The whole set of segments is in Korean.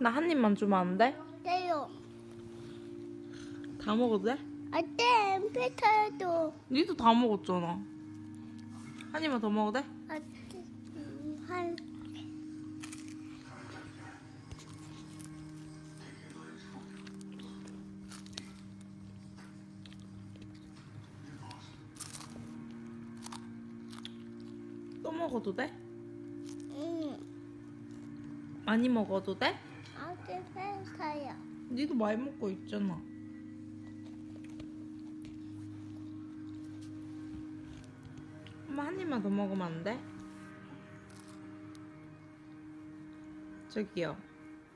나 한 입만 주면 안 돼? 돼요. 다 먹어도 돼? 어때? 엠피타도 니도 다 먹었잖아. 한 입만 더 먹어도 돼? 한또 먹어도 돼? 응. 많이 먹어도 돼? 펜타요. 니도 많이 먹고 있잖아. 엄마 한 입만 더 먹으면 안 돼? 저기요.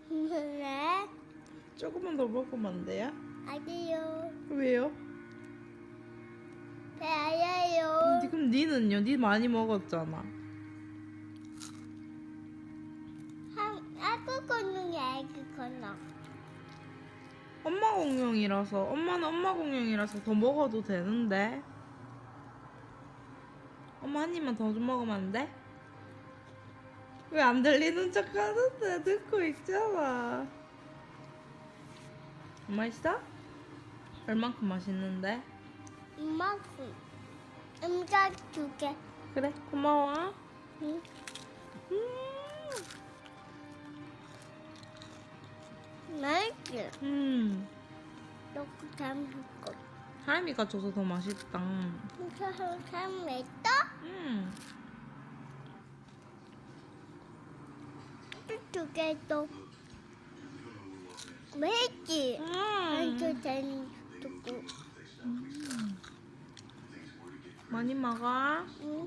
그래? 조금만 더 먹으면 안 돼요? 아니요. 왜요? 배 아야요. 지금 니는요? 니 많이 먹었잖아. 아구 건능이 아구 건능. 엄마 공룡이라서 엄마는 엄마 공룡이라서 더 먹어도 되는데 엄마 한 입만 더 좀 먹으면 안 돼? 왜 안 들리는 척 하는데 듣고 있잖아 맛있어? 얼만큼 맛있는데? 이만큼. 음자 두 개. 그래 고마워 응. 맛있지? 음 이렇게 담고. 하임이가 줘서 더 맛있다 이렇게 참 맵다? 음 두 개도. 맵지? 음. 이거 된 두고. 많이 먹어 응.